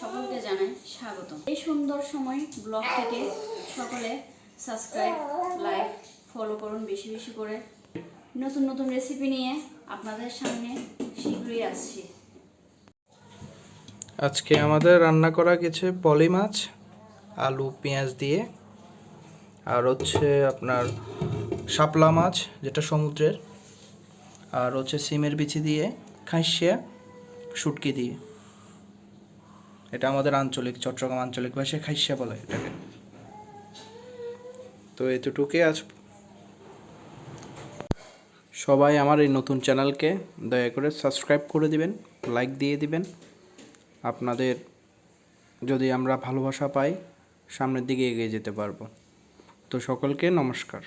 সকলকে জানাই স্বাগতম। এই সুন্দর সময় ব্লগ থেকে সকলে সাবস্ক্রাইব, লাইক ফলো করুন বেশি বেশি করে। নতুন নতুন রেসিপি নিয়ে আপনাদের সামনে শীঘ্রই আসছি। আজকে আমাদের রান্না করা গেছে পলি মাছ, আলু, পেঁয়াজ দিয়ে। আর হচ্ছে আপনার শাপলা মাছ, যেটা সমুদ্রের। আর হচ্ছে সিমের বিচি দিয়ে খাইশিয়া শুটকি দিয়ে। এটা আমাদের আঞ্চলিক, চট্টগ্রাম আঞ্চলিক ভাষায় খাইশিয়া বলে এটাকে। তো এতটুকুই আজ। সবাই আমার এই নতুন চ্যানেলকে দয়া করে সাবস্ক্রাইব করে দিবেন, লাইক দিয়ে দিবেন। আপনাদের যদি আমরা ভালোবাসা পাই, সামনের দিকে এগিয়ে যেতে পারব। তো সকলকে নমস্কার।